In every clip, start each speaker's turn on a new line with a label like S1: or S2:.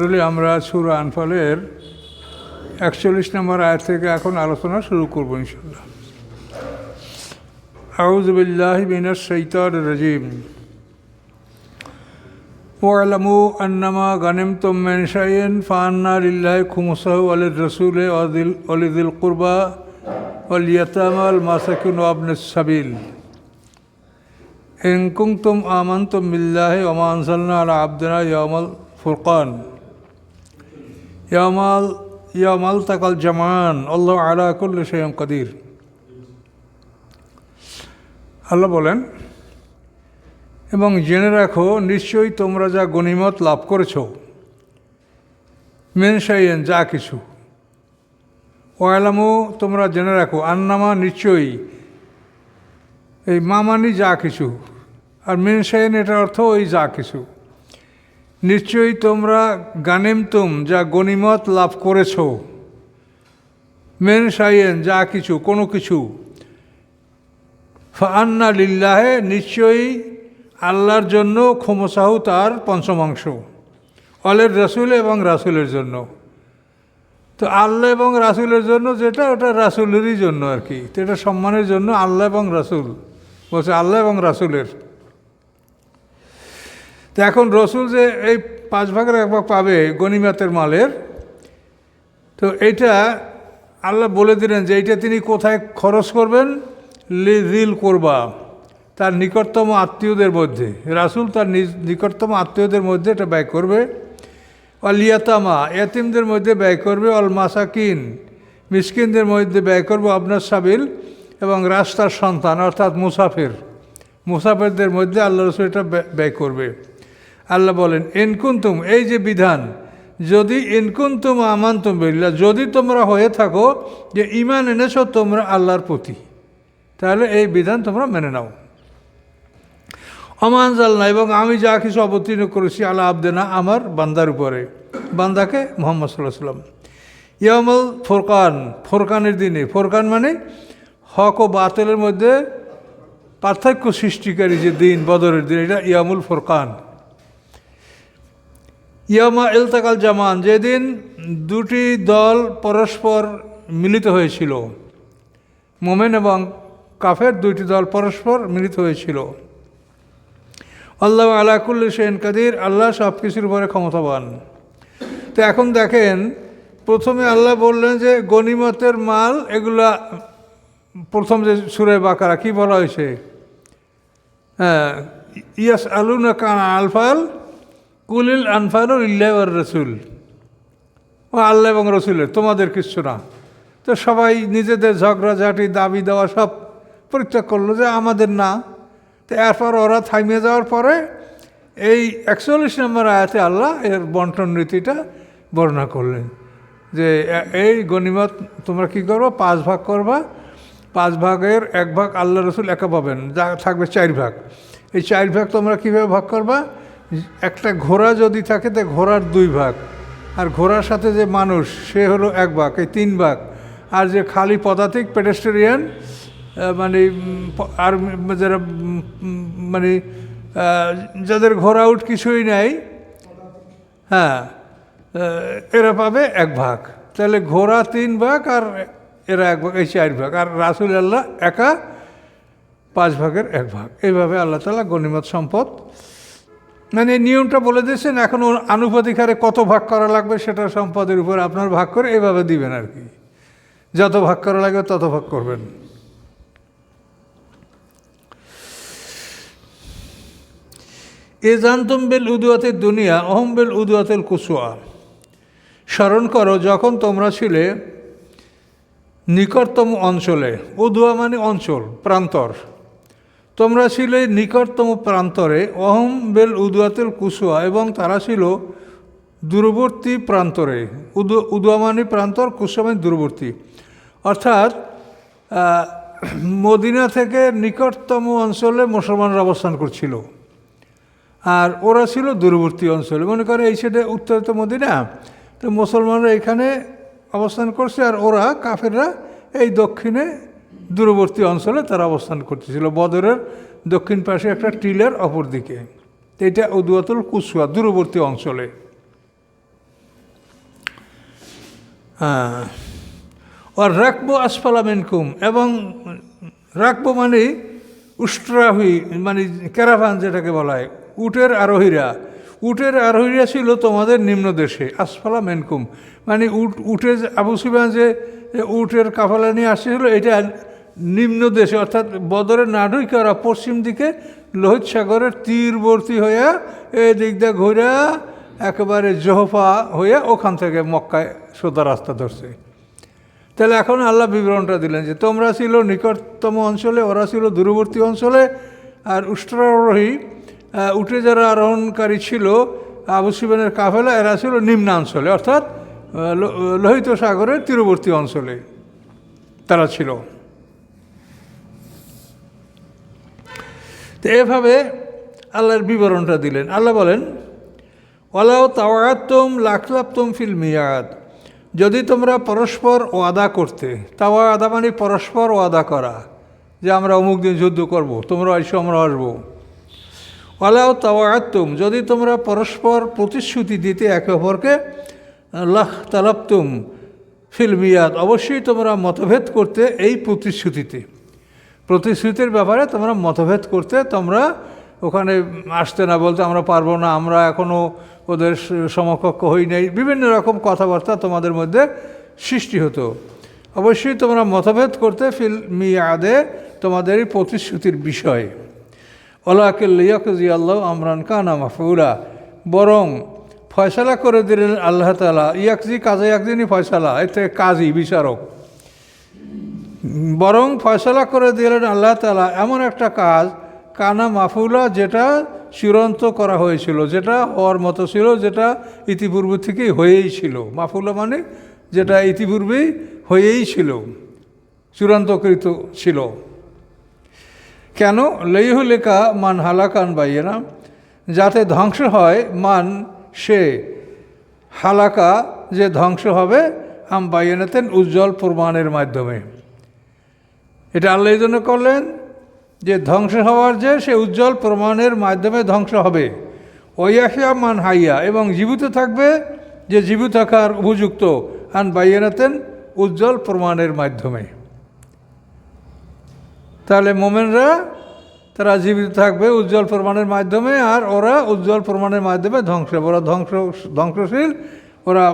S1: আসলে আমরা সুরা আনফালের একচল্লিশ নম্বর আয় থেকে এখন আলোচনা শুরু করব ইনশাল্লাহ আউজবিল্লাহ বিনা সৈতর রাজিম। ওয়ালামু আন্নামা গানিম তুম মেন শাইন ফান্না লিল্লাহ খুমসাহু আলির রসুলে অদিল অলিদুল কুরবা অল ইয়াতামাল মাসাকিন সাবিল। ইনকুম তুম আমান তুম বিল্লাহ ওমা আনসাল্লা আলা আব্দনা ইয়ামাল ফুরকান। ইয়ামাল ইয়ামাল তাকাল জামান, আল্লাহ আলা করলে সেম কাদির। আল্লাহ বলেন, এবং জেনে রাখো, নিশ্চয়ই তোমরা যা গণিমত লাভ করেছ মেনসাইয়েন যা কিছু। ওয়ালামো, তোমরা জেনে রাখো, আন্নামা নিশ্চয়ই, এই মামানি যা কিছু, আর মেনসাইন এটার অর্থ ওই যা কিছু। নিশ্চয়ই তোমরা গানেমতুম যা গণিমত লাভ করেছ। মেন সাইয়েন যা কিছু, কোনো কিছু। ফান্না লিল্লাহে, নিশ্চয়ই আল্লাহর জন্য ক্ষমসাহু তার পঞ্চমাংশ। অলের রাসুল এবং রাসুলের জন্য। তো আল্লাহ এবং রাসুলের জন্য যেটা, ওটা রাসুলেরই জন্য আর কি। তো এটা সম্মানের জন্য আল্লাহ এবং রাসুল। বলছে আল্লাহ এবং রাসুলের। তো এখন রসুল যে এই পাঁচ ভাগের এক ভাগ পাবে গনিমাতের মালের, তো এইটা আল্লাহ বলে দিলেন যে এইটা তিনি কোথায় খরচ করবেন? লিজিল করবা, তার নিকটতম আত্মীয়দের মধ্যে। রাসুল তার নিকটতম আত্মীয়দের মধ্যে এটা ব্যয় করবে। অলিয়াতামা এতিমদের মধ্যে ব্যয় করবে। অল মাসাকিন, মিসকিনদের মধ্যে ব্যয় করবে আপনার সাবিল এবং রাস্তার সন্তান, অর্থাৎ মুসাফির। মুসাফিরদের মধ্যে আল্লাহ রসুল এটা ব্যয় করবে। আল্লাহ বলেন এনকুন্তুম এই যে বিধান, যদি ইনকুন্তুম আমান্তুম বিল্লা যদি তোমরা হয়ে থাকো যে ইমান এনেছ, তোমরা আল্লাহর প্রতি। তাহলে এই বিধান তোমরা মেনে নাও। অমানজাল না এবং আমি যা কিছু অবতীর্ণ করেছি, আল্লাহ আবদেনা আমার বান্দার উপরে, বান্দাকে মোহাম্মদ সাল্লাহ সাল্লাম ইয়ামল ফোরকান, ফোরকানের দিনে, ফোরকান মানে হক ও বাতলের মধ্যে পার্থক্য সৃষ্টিকারী যে দিন, বদরের দিন, এটা ইয়ামুল ফোরকান। ইয়ামা এলতাকাল জামান, যেদিন দুটি দল পরস্পর মিলিত হয়েছিল, মোমেন এবং কাফের দুইটি দল পরস্পর মিলিত হয়েছিল। আল্লাহ আলাকুল্লি সেন কাদির, আল্লাহ সব কিছুর উপরে ক্ষমতাবান। তো এখন দেখেন, প্রথমে আল্লাহ বললেন যে গনিমতের মাল এগুলা, প্রথম যে সুরে বাকারা, কি বলা হয়েছে? হ্যাঁ ইয়াস আলুনা কান আলফাল কুলিল আনফাল ইল্লাহ রসুল। ও আল্লাহ এবং রসুলের, তোমাদের কিচ্ছু না। তো সবাই নিজেদের ঝগড়াঝাটি, দাবি দেওয়া সব পরিত্যাগ করল যে আমাদের না। তো এরপর ওরা থামিয়ে যাওয়ার পরে এই একচল্লিশ নম্বর আয়াতে আল্লাহ এর বন্টন রীতিটা বর্ণনা করলেন যে, এই গণিমত তোমরা কি করব? পাঁচ ভাগ করবা। পাঁচ ভাগের এক ভাগ আল্লাহ রসুল একা পাবেন, যা থাকবে চার ভাগ। এই চার ভাগ তোমরা কীভাবে ভাগ করবা? একটা ঘোড়া যদি থাকে তো ঘোড়ার দুই ভাগ, আর ঘোড়ার সাথে যে মানুষ, সে হলো এক ভাগ, এই তিন ভাগ। আর যে খালি পদাতিক পেডেস্টেরিয়ান মানে আর যারা মানে যাদের ঘোড়া উঠ কিছুই নাই হ্যাঁ এরা পাবে এক ভাগ। তাহলে ঘোড়া তিন ভাগ আর এরা এক ভাগ, এই চার ভাগ। আর রাসুল আল্লাহ একা পাঁচ ভাগের এক ভাগ। এইভাবে আল্লাহ তালা গণিমত সম্পদ মানে নিয়মটা বলে দিয়েছেন, এখন ওর আনুপাতিক হারে কত ভাগ করা লাগবে সেটা সম্পদের উপর আপনার ভাগ করে এভাবে দিবেন আর কি। যত ভাগ করা লাগবে তত ভাগ করবেন। এ জানতুম বেল উদুয়াতের দুনিয়া অহম বেল উদুয়াতের কুসুয়া। স্মরণ করো, যখন তোমরা ছিলে নিকটতম অঞ্চলে উদুয়া মানে অঞ্চল, প্রান্তর তোমরা ছিলে নিকটতম প্রান্তরে, অহম বেল উদুয়াতেল কুসুয়া, এবং তারা ছিল দূরবর্তী প্রান্তরে, উদু, উদুয়ামানি প্রান্তর কুসুয়া দূরবর্তী। অর্থাৎ মদিনা থেকে নিকটতম অঞ্চলে মুসলমানরা অবস্থান করছিল। আর ওরা ছিল দূরবর্তী অঞ্চলে। মনে করে এই সাইডে উত্তরে তো মদিনা, তো মুসলমানরা এখানে অবস্থান করছে, আর ওরা কাফেররা এই দক্ষিণে দূরবর্তী অঞ্চলে তারা অবস্থান করতেছিল। বদরের দক্ষিণ পাশে একটা টিলের অপর দিকে এটা উদুয়াতুল কুসুয়া দূরবর্তী অঞ্চলে। আর রাখব আসফালা মিনকুম এবং রাখব মানে উষ্ট্রাহী মানে ক্যারাভান যেটাকে বলা হয়, উটের আরোহীরা। উটের আরোহীরা ছিল তোমাদের নিম্ন দেশে, আসফালা মেনকুম। মানে উট উটের যে আবু সুফিয়ান যে উটের কাফালা নিয়ে আসছিল, এটা নিম্ন দেশে, অর্থাৎ বদরের নাডুইকে ওরা পশ্চিম দিকে লোহিত সাগরের তীরবর্তী হইয়া এই দিক দিয়ে ঘুরে একেবারে জোহফা হয়ে ওখান থেকে মক্কায় সোদা রাস্তা ধরছে। তাহলে এখন আল্লাহ বিবরণটা দিলেন যে, তোমরা ছিল নিকটতম অঞ্চলে, ওরা ছিল দূরবর্তী অঞ্চলে, আর উষ্ট্রারোহী উঠে যারা আরোহণকারী ছিল, আবু সিবেনের কাফেলা, এরা ছিল নিম্নাঞ্চলে অর্থাৎ লোহিত সাগরের তীরবর্তী অঞ্চলে তারা ছিল। তো এভাবে আল্লাহর বিবরণটা দিলেন। আল্লাহ বলেন ওলাও তাওয়াতুম লাখলাপ্তুম ফিল মিয়াদ। যদি তোমরা পরস্পর ওয়াদা করতে তাওয়া আদা মানে পরস্পর ওয়াদা করা, যে আমরা অমুক দিন যুদ্ধ করব, তোমরা এসো, আমরা আসব। ওলাও তাওয়াতুম যদি তোমরা পরস্পর প্রতিশ্রুতি দিতে একে অপরকে, লাখ তালাপ্তুম ফিল মিয়াদ। অবশ্যই তোমরা মতভেদ করতে এই প্রতিশ্রুতিতে। প্রতিশ্রুতির ব্যাপারে তোমরা মতভেদ করতে, তোমরা ওখানে আসতে না বলতে আমরা পারব না, আমরা এখনও ওদের সমকক্ষ হই নাই। বিভিন্ন রকম কথাবার্তা তোমাদের মধ্যে সৃষ্টি হতো। অবশ্যই তোমরা মতভেদ করতে ফিল মিয়াদে তোমাদের এই প্রতিশ্রুতির বিষয়। ওলাকিল্লিয়াকজি আল্লাহ আমরান কানা মাফুরা বরং ফয়সালা করে দিলেন আল্লাহ তালা ইয়াকজি কাজে একদিনই ফয়সালা থেকে কাজী বিচারক। বরং ফয়সলা করে দিলেন আল্লাহ তালা এমন একটা কাজ, কানা মাফুলা যেটা চূড়ান্ত করা হয়েছিল, যেটা হওয়ার মতো ছিল, যেটা ইতিপূর্বে থেকেই হয়েই ছিল। মাফুলা মানে যেটা ইতিপূর্বেই হয়েই ছিল, চূড়ান্তকৃত ছিল। কেন? লেইহুলেকা মান হালাকান বাইয়েনা, যাতে ধ্বংস হয় মান সে হালাকা যে ধ্বংস হবে, আম বাইয়েনাতেন উজ্জ্বল প্রমাণের মাধ্যমে। এটা আল্লাহ জন্য করলেন যে ধ্বংস হওয়ার যে সে উজ্জ্বল প্রমাণের মাধ্যমে ধ্বংস হবে। ওয়াহিয়া মান হাইয়া, এবং জীবিত থাকবে যে জীবিত থাকার উপযুক্ত। আন বাইয়ানাতেন, উজ্জ্বল প্রমাণের মাধ্যমে। তাহলে মোমেনরা, তারা জীবিত থাকবে উজ্জ্বল প্রমাণের মাধ্যমে, আর ওরা উজ্জ্বল প্রমাণের মাধ্যমে ধ্বংস, ওরা ধ্বংস, ধ্বংসশীল, ওরা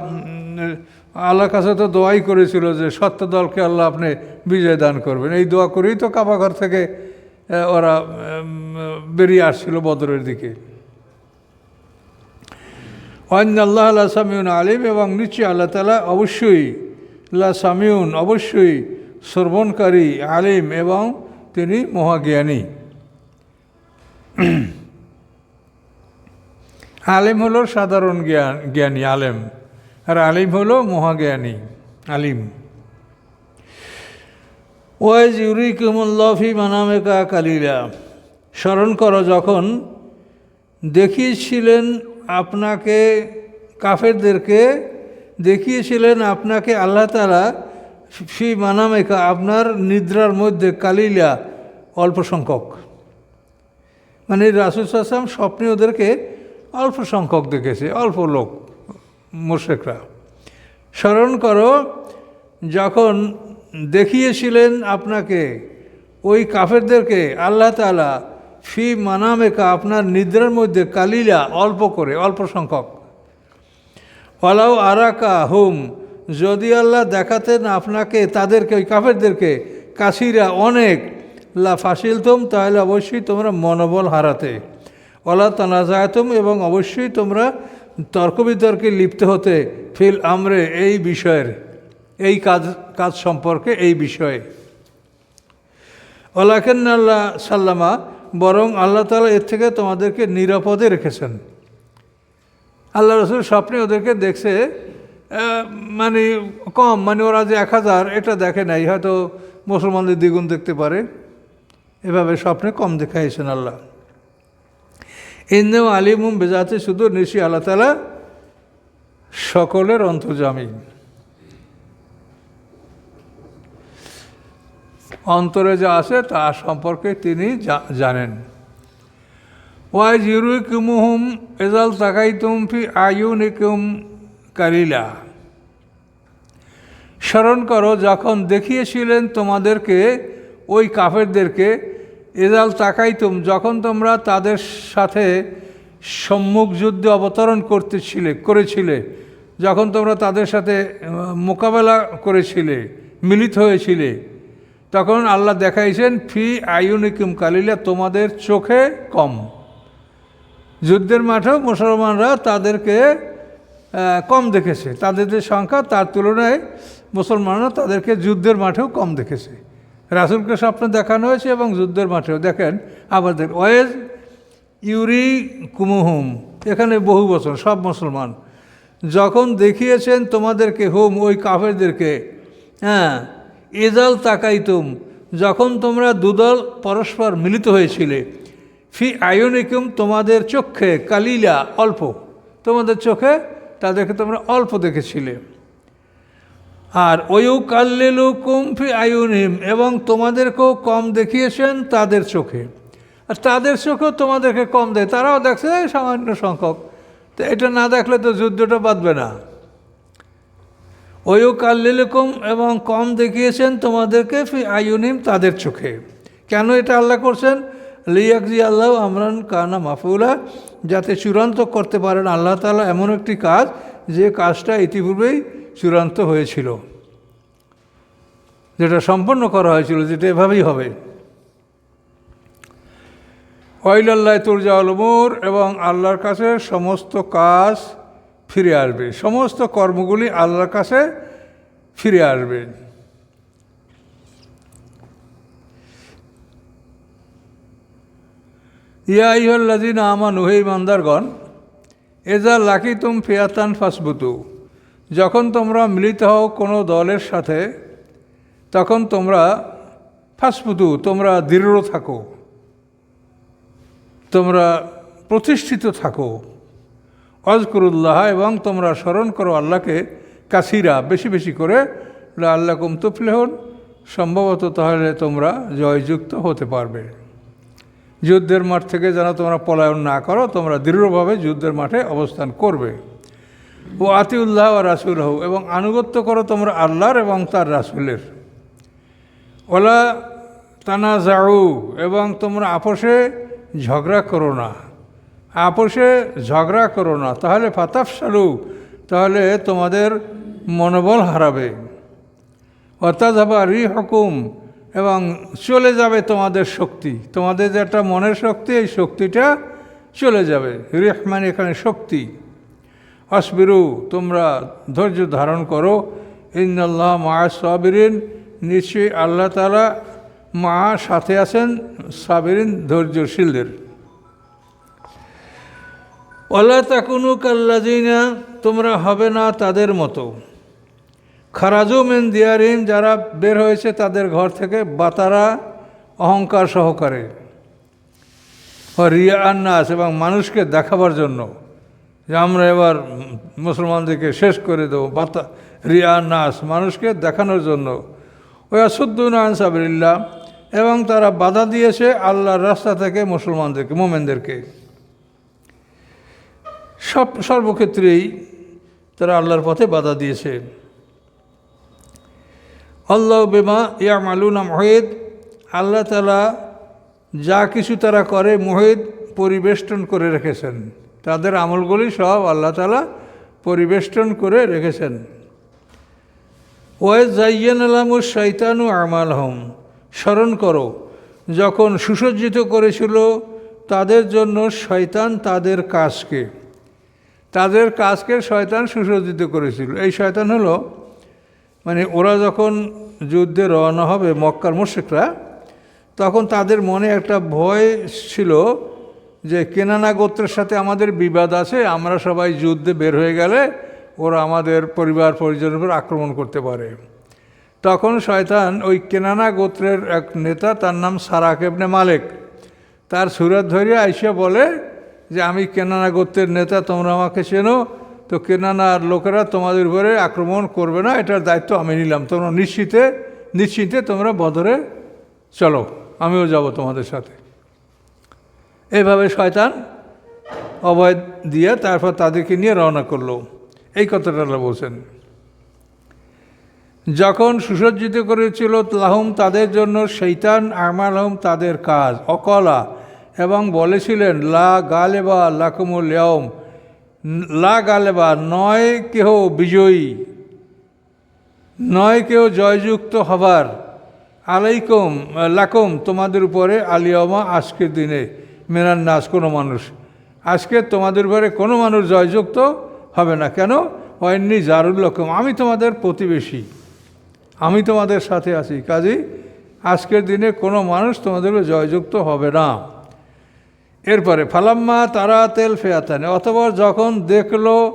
S1: আল্লাহর কাছে তো দোয়াই করেছিল যে সত্য দলকে আল্লাহ আপনি বিজয় দান করবেন। এই দোয়া করেই তো কাবাঘর থেকে ওরা বেরিয়ে আসছিল বদরের দিকে। ওয়াইন আল্লাহ আল্লাহ সামিউন আলিম এবং নিশ্চয়ই আল্লাহ তালা অবশ্যই আল্লাহ সামিউন, অবশ্যই শ্রবণকারী, আলিম এবং তিনি মহাজ্ঞানী। আলিম হলো সাধারণ জ্ঞান জ্ঞানী, আলেম। আর আলিম হলো মহাজ্ঞানী, আলিম। ওয়াইজ ইউরিকুমুল্লাফি মানামেকা কালিলা। স্মরণ করো, যখন দেখিয়েছিলেন আপনাকে কাফেরদেরকে, দেখিয়েছিলেন আপনাকে আল্লাহ তালা ফি মানামেকা, আপনার নিদ্রার মধ্যে কালিলা অল্প সংখ্যক। মানে রাসুল আসলাম স্বপ্নে ওদেরকে অল্প সংখ্যক দেখেছে, অল্প লোক। মোশেকরা। স্মরণ করো, যখন দেখিয়েছিলেন আপনাকে ওই কাফেরদেরকে, আল্লাহ তালা ফি মানামেকা আপনার নিদ্রার মধ্যে কালিলা অল্প করে, অল্প সংখ্যক। ওলাও আরাকা হুম, যদি আল্লাহ দেখাতেন আপনাকে, তাদেরকে, ওই কাফেরদেরকে, কাশিরা অনেক, লা ফাসিলতুম তাহলে অবশ্যই তোমরা মনোবল হারাতে। ওলা তানাজায়তুম এবং অবশ্যই তোমরা তর্ক বিতর্কে লিপ্ত হতে ফিল আমরে এই বিষয়ের, এই কাজ কাজ সম্পর্কে এই বিষয়ে। আল্লাহ সাল্লামা, বরং আল্লাহ তালা এর থেকে তোমাদেরকে নিরাপদে রেখেছেন। আল্লাহ রসুল স্বপ্নে ওদেরকে দেখছে মানে কম মানে ওরা যে এক হাজার, এটা দেখে নাই, হয়তো মুসলমানদের দ্বিগুণ দেখতে পারে। এভাবে স্বপ্নে কম দেখাইছেন আল্লাহ। ইন্দেও আলিমুম বেজাতে শুধু নিশি আল্লাহ তালা সকলের অন্তর্জামী অন্তরে যা আছে তা সম্পর্কে তিনি জানেন। ওয়াই জিরুকুমুহুম এজাল তাকাইতুম ফি আয়ুনিকুম কালিলা। স্মরণ করো, যখন দেখিয়েছিলেন তোমাদেরকে, ওই কাফেরদেরকে এজাল তাকাইতুম, যখন তোমরা তাদের সাথে সম্মুখ যুদ্ধে অবতরণ করতেছিলে, করেছিলে, যখন তোমরা তাদের সাথে মোকাবেলা করেছিলে, মিলিত হয়েছিলে, তখন আল্লাহ দেখাইছেন, ফি আয়ুনিকুম কালিলা, তোমাদের চোখে কম। যুদ্ধের মাঠেও মুসলমানরা তাদেরকে কম দেখেছে। তাদের যে সংখ্যা, তার তুলনায় মুসলমানরা তাদেরকে যুদ্ধের মাঠেও কম দেখেছে। রাসুলকে স্বপ্ন দেখানো হয়েছে এবং যুদ্ধের মাঠেও। দেখেন দেখ ওয়েজ ইউরি কুমুহুম, এখানে বহু বছর, সব মুসলমান। যখন দেখিয়েছেন তোমাদেরকে হুম, ওই কাফেরদেরকে হ্যাঁ এজাল তাকাইতুম, যখন তোমরা দুদল পরস্পর মিলিত হয়েছিলে, ফি আয়নিকুম তোমাদের চোখে কালিলা অল্প, তোমাদের চোখে তাদেরকে তোমরা অল্প দেখেছিলে। আর ওয়ু কাল্লিলু কুমফি আয়ুনিম এবং তোমাদেরকেও কম দেখিয়েছেন তাদের চোখে। আর তাদের চোখেও তোমাদেরকে কম দেয়, তারাও দেখছে সামান্য সংখ্যক। তো এটা না দেখলে তো যুদ্ধটা বাঁধবে না। ওয়ু কাল্লিলুকুম এবং কম দেখিয়েছেন তোমাদেরকে ফি আয়ুনিম তাদের চোখে। কেন এটা আল্লাহ করছেন? লিয়াকজি আল্লাহ আমরান কানা মাফুলা যাতে চূড়ান্ত করতে পারেন আল্লাহ তাআলা এমন একটি কাজ, যে কাজটা ইতিপূর্বেই চূড়ান্ত হয়েছিল। যেটা সম্পন্ন করা হয়েছিল, যেটা এভাবেই হবে। ওয়াইলাল্লাহ তুরজাউল উমুর এবং আল্লাহর কাছে সমস্ত কাজ ফিরে আসবে। সমস্ত কর্মগুলি আল্লাহর কাছে ফিরে আসবে। ইয়া ইহল্লাদিন আমা নুহে ইমানদারগণ এজা লাকি তুম ফিয়াতান ফাসবুতু। যখন তোমরা মিলিত হও কোনো দলের সাথে, তখন তোমরা ফাসবুতু তোমরা দৃঢ় থাকো। তোমরা প্রতিষ্ঠিত থাকো। অজকরুল্লাহ এবং তোমরা স্মরণ করো আল্লাহকে কাসিরা বেশি বেশি করে। আল্লাহ কুম তুফলেহন। সম্ভবত তাহলে তোমরা জয়যুক্ত হতে পারবে। যুদ্ধের মাঠ থেকে যেন তোমরা পলায়ন না করো, তোমরা দৃঢ়ভাবে যুদ্ধের মাঠে অবস্থান করবে। ও আতিউল্লাহ ও রাসুল হও এবং আনুগত্য করো তোমরা আল্লাহর এবং তার রাসুলের। ওলা তানা যাও এবং তোমরা আপোষে ঝগড়া করো না। আপোষে ঝগড়া করো না। তাহলে ফাতাফ সালু তাহলে তোমাদের মনোবল হারাবে। অর্থাৎ রি হকুম এবং চলে যাবে তোমাদের শক্তি। তোমাদের যে একটা মনের শক্তি, এই শক্তিটা চলে যাবে। রিহ মানে এখানে শক্তি। অসবিরু তোমরা ধৈর্য ধারণ করো। ইন্দাল্লাহ মা সাবিরিন নিশ্চয়ই আল্লাহ তালা মা সাথে আছেন, সাবিরিন ধৈর্যশীলদের। ওলা তাকুনু কাল্লাজিনা তোমরা হবে না তাদের মতো। খারাজু মেন দিয়ারিন যারা বের হয়েছে তাদের ঘর থেকে বাতারা অহংকার সহকারে। রিয়া আন্নাস, এবং মানুষকে দেখাবার জন্য। যে আমরা এবার মুসলমানদেরকে শেষ করে দেবো। বাতা রিয়া নাস মানুষকে দেখানোর জন্য। ওই আসুদ্দিন আনসাবিল্লা এবং তারা বাধা দিয়েছে আল্লাহর রাস্তা থেকে মুসলমানদেরকে, মোমেনদেরকে। সব সর্বক্ষেত্রেই তারা আল্লাহর পথে বাধা দিয়েছে। আল্লাহ বেমা ইয়া মালুনা মহেদ আল্লাহ তালা যা কিছু তারা করে মহিদ পরিবেষ্টন করে রেখেছেন। তাদের আমলগুলি সব আল্লাহ তালা পরিবেষ্টন করে রেখেছেন। ওয়েজ জাইয়ান আলামুর শৈতানু আমাল হম স্মরণ করো, যখন সুসজ্জিত করেছিল তাদের জন্য শয়তান তাদের কাজকে তাদের কাজকে শয়তান সুসজ্জিত করেছিল। এই শয়তান হলো মানে ওরা যখন যুদ্ধে রওনা হবে মক্কার মুশ্রিকরা, তখন তাদের মনে একটা ভয় ছিল যে কেনানা গোত্রের সাথে আমাদের বিবাদ আছে, আমরা সবাই যুদ্ধে বের হয়ে গেলে ওরা আমাদের পরিবার পরিজনের উপর আক্রমণ করতে পারে। তখন শয়তান ওই কেনানা গোত্রের এক নেতা, তার নাম সারাক এবনে মালেক, তার সুরাত ধরিয়া আইসা বলে যে, আমি কেনানা গোত্রের নেতা, তোমরা আমাকে চেনো, তো কেনানার লোকেরা তোমাদের উপরে আক্রমণ করবে না, এটার দায়িত্ব আমি নিলাম। তোমরা নিশ্চিতে, নিশ্চিন্তে তোমরা বদরে চলো, আমিও যাব তোমাদের সাথে। এইভাবে শয়তান অভয় দিয়ে তারপর তাদেরকে নিয়ে রওনা করল। এই কথাটা আল্লাহ বলছেন। যখন সুসজ্জিত করেছিল, লাহুম তাদের জন্য, শৈতান, আমার আমালহম তাদের কাজ। অকলা এবং বলেছিলেন, লা গালেবা লাকুমুল ইয়ম লা গালেবা, নয় কেহ বিজয়ী, নয় কেউ জয়যুক্ত হবার। আলাইকুম, লাকুম, তোমাদের উপরে আলিয়মা আজকের দিনে। মেনার নাচ কোনো মানুষ। আজকে তোমাদের ঘরে কোনো মানুষ জয়যুক্ত হবে না। কেন? হয়নি জারুল লকম। আমি তোমাদের প্রতিবেশী। আমি তোমাদের সাথে আছি। কাজেই আজকের দিনে কোনো মানুষ তোমাদের জয়যুক্ত হবে না। এরপরে, ফালাম্মা তারা তেল ফেয়াতানে, অথবা যখন দেখল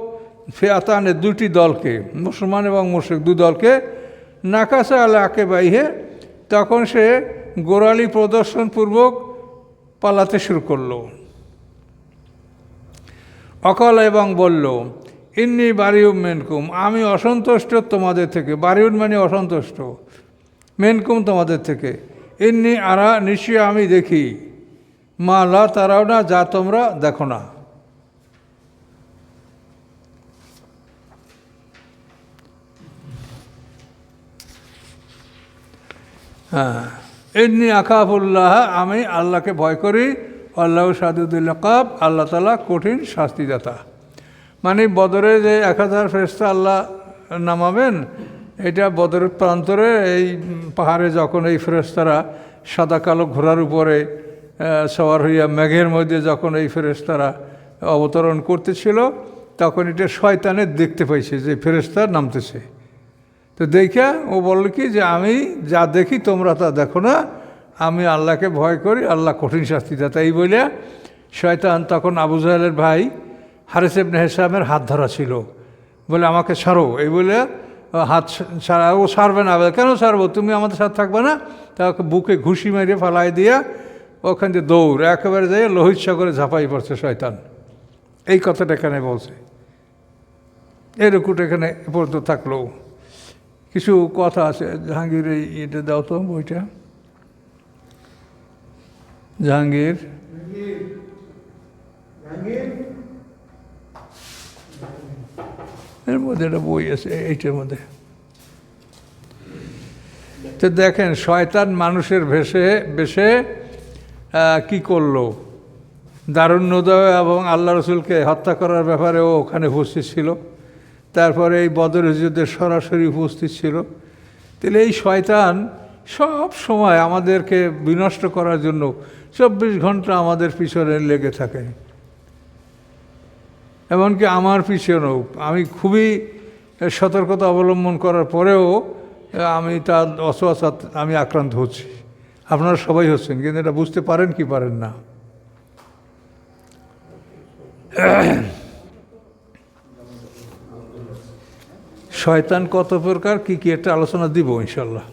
S1: ফেয়াতানে দুটি দলকে, মুসলমান এবং মুশরিক দু দলকে নাকাশা আলা আকে বাইহে তখন সে গোড়ালি প্রদর্শনপূর্বক পালাতে শুরু করল। অকল এবং বলল, ইন্নি বারিউম মেনকুম, আমি অসন্তুষ্ট তোমাদের থেকে, বারিউন মানে অসন্তুষ্ট, মেনকুম তোমাদের থেকে। ইন্নি আরা নিশ্চয় আমি দেখি, মা লা তারাও না, যা তোমরা দেখো না। হ্যাঁ। এমনি আকাফুল্লাহ আমি আল্লাহকে ভয় করি। আল্লাহ সাদুদুল্লাহ কাব আল্লাহ তালা কঠিন শাস্তিদাতা। মানে বদরে যে এক হাজার ফেরস্তা আল্লাহ নামাবেন, এটা বদরের প্রান্তরে এই পাহাড়ে যখন এই ফেরেস্তারা সাদা কালো ঘোড়ার উপরে সওয়ার হইয়া মেঘের মধ্যে যখন এই ফেরেস্তারা অবতরণ করতেছিল, তখন এটা শয়তানের দেখতে পাইছে যে ফেরেস্তা নামতেছে। তো দেখে ও বলল কি যে, আমি যা দেখি তোমরা তা দেখো না। আমি আল্লাহকে ভয় করি, আল্লাহ কঠিন শাস্তি দেয়। তাই বলে শয়তান তখন আবু জাহেলের ভাই হারেস ইবনে হেসামের হাত ধরা ছিল। বলে, আমাকে ছাড়ো। এই বলে হাত ছাড়া, ও ছাড়বে না। কেন ছাড়বো? তুমি আমাদের সাথে থাকবে না? তাকে বুকে ঘুষি মেরে ফালাই দিয়া ওখান দিয়ে দৌড়, একেবারে যাই লোহিত সাগরে ঝাঁপাই পড়ছে শয়তান। এই কথাটা এখানে বলছে। এরকুট এখানে পর্যন্ত থাকল। কিছু কথা আছে। জাহাঙ্গীর এই এটা দাও তো বইটা। জাহাঙ্গীর। এর মধ্যে একটা বই আছে, এইটার মধ্যে। তো দেখেন, শয়তান মানুষের ভেসে বেশে কি করল? দারুণ্যদয় এবং আল্লাহ রসুলকে হত্যা করার ব্যাপারে ও ওখানে উপস্থিত ছিল। তারপরে এই বদর যুদ্ধে সরাসরি উপস্থিত ছিল। তাহলে এই শয়তান সব সময় আমাদেরকে বিনষ্ট করার জন্য চব্বিশ ঘণ্টা আমাদের পিছনে লেগে থাকে। এমনকি আমার পিছনেও। আমি খুবই সতর্কতা অবলম্বন করার পরেও আমি তার অসুয়াশাত আমি আক্রান্ত হচ্ছি। আপনারা সবাই হচ্ছেন, কিন্তু এটা বুঝতে পারেন কি পারেন না। শয়তান কত প্রকার কী কী একটা আলোচনা দিব ইনশাল্লাহ।